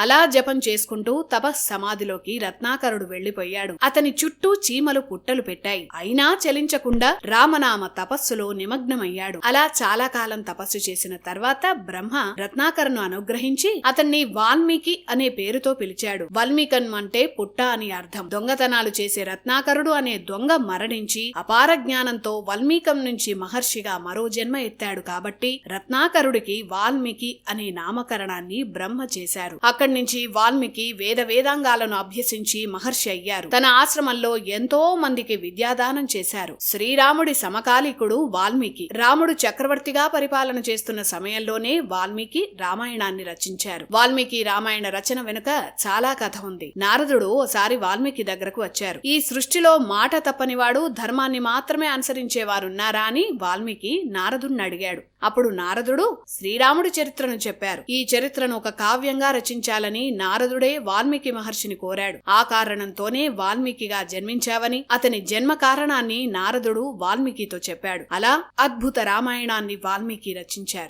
అలా జపం చేసుకుంటూ తపస్ సమాధిలోకి రత్నాకరుడు వెళ్ళిపోయాడు అతని చుట్టూ చీమలు పుట్టలు పెట్టాయి. అయినా చలించకుండా రామనామ తపస్సులో నిమగ్నమయ్యాడు. అలా చాలా కాలం తపస్సు చేసిన తర్వాత బ్రహ్మ రత్నాకరును అనుగ్రహించి అతన్ని వాల్మీకి అనే పేరుతో పిలిచాడు. వాల్మీకన్ అంటే పుట్ట అని అర్థం. దొంగతనాలు చేసే రత్నాకరుడు అనే దొంగ మరణించి అపార జ్ఞానంతో వల్మీకం నుంచి మహర్షిగా మరో జన్మ ఎత్తాడు కాబట్టి రత్నాకరుడికి వాల్మీకి అనే నామకరణాన్ని బ్రహ్మ చేశారు. అక్కడి నుంచి వాల్మీకి వేద వేదాంగాలను అభ్యసించి మహర్షి అయ్యారు. తన ఆశ్రమంలో ఎంతో మందికి విద్యాదానం చేశారు. శ్రీరాముడి సమకాలీకుడు వాల్మీకి. రాముడు చక్రవర్తిగా పరిపాలన చేస్తున్న సమయంలోనే వాల్మీకి రామాయణాన్ని రచించారు. వాల్మీకి రామాయణ రచన వెనుక చాలా కథ ఉంది. నారదుడు ఓసారి వాల్మీకి దగ్గరకు వచ్చారు. ఈ సృష్టిలో మాట తప్పనివాడు ధర్మాన్ని మాత్రమే అనుసరించేవారున్నారా అని వాల్మీకి నారదుణ్ణి అడిగాడు. అప్పుడు నారదుడు శ్రీరాముడి చరిత్రను చెప్పారు. ఈ చరిత్రను ఒక కావ్యంగా రచించాలని నారదుడే వాల్మీకి మహర్షిని కోరాడు. ఆ కారణంతోనే వాల్మీకిగా జన్మించావని అతని జన్మ కారణాన్ని నారదుడు వాల్మీకితో చెప్పాడు. అలా అద్భుత రామాయణాన్ని వాల్మీకి రచించారు.